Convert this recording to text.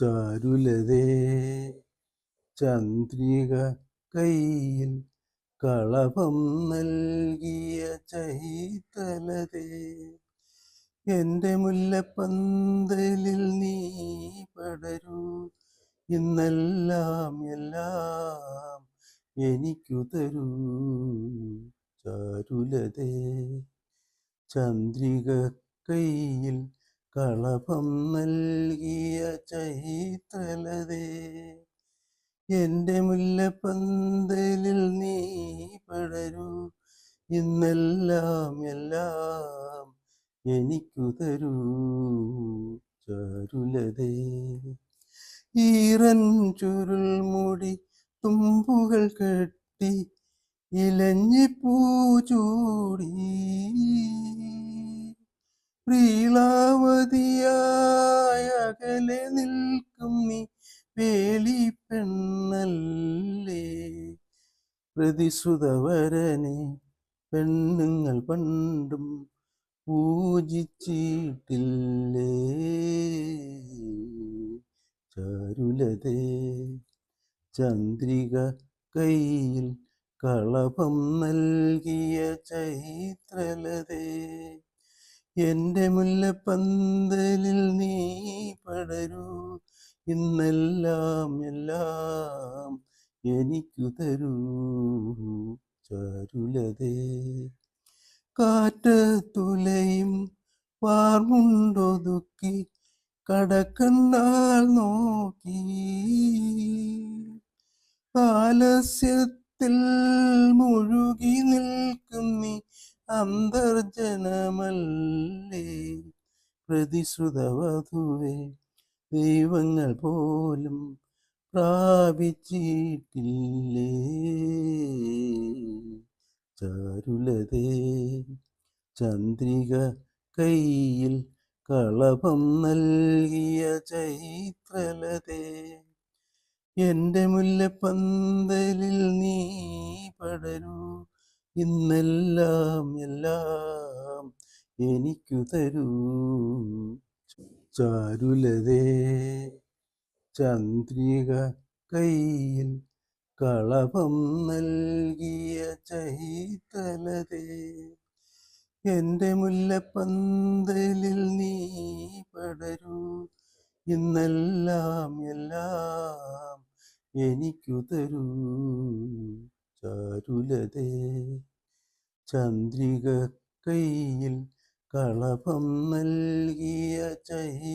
ചാരുലതേ ചന്ദ്രിക കയ്യിൽ കളഭം നൽകിയ ചൈതലതേ എന്റെ മുല്ലപ്പന്തലിൽ നീ പടരൂ. ഇന്നെല്ലാം എല്ലാം എനിക്കു തരൂ. ചാരുലതേ ചന്ദ്രിക കയ്യിൽ കളഭം നൽകിയ ചൈത്രലതേ. എന്റെ മുല്ലപ്പന്തലിൽ നീ പടരൂ. ഇന്നെല്ലാം എല്ലാം എനിക്കു തരൂ ചാരുലതേ. ഈറൻ ചുരുൾ മുടി തുമ്പുകൾ കെട്ടി ഇലഞ്ഞിപ്പൂ ചൂടി. പ്രീളാവതിയായ അകലെ നിൽക്കും നീ വേളി പെണ്ണല്ലേ? പ്രതിസുതവരനെ പെണ്ണുങ്ങൾ പണ്ടും പൂജിച്ചിട്ടില്ലേ? ചാരുലതേ ചന്ദ്രിക കയ്യിൽ കളഭം നൽകിയ ചൈത്രലതേ എന്റെ മുല്ലപ്പന്തലിൽ ഇന്നെല്ലാം എല്ലാം എനിക്കു തരൂ ചാരുലതേ. കാറ്റത്തുലയും വാർമുണ്ടൊതുക്കി കടക്കണ്ണാൽ നോക്കി. ആലസ്യത്തിൽ മുഴുകി നിൽക്കുന്നി അന്തർജനമല്ലേ? പ്രതിശ്രുതവധുവേ. ദൈവങ്ങൾ പോലും പ്രാപിച്ചിട്ടില്ലേ? ചാരുലതേ ചന്ദ്രിക കയ്യിൽ കളഭം നൽകിയ ചൈത്രലതേ എന്റെ മുല്ലപ്പന്തലിൽ നീ പടരൂ. ഇന്നെല്ലാം എല്ലാം എനിക്കു തരൂ. ചാരുലതേ ചന്ദ്രിക കയ്യിൽ കളഭം നൽകിയ ചൈതലതേ. എന്റെ മുല്ലപ്പന്തലിൽ നീ പടരൂ. ഇന്നെല്ലാം എല്ലാം എനിക്കു തരൂ. ചാരുലതേ. ചന്ദ്രിക കയ്യിൽ കളഭം നൽകിയ ചൈ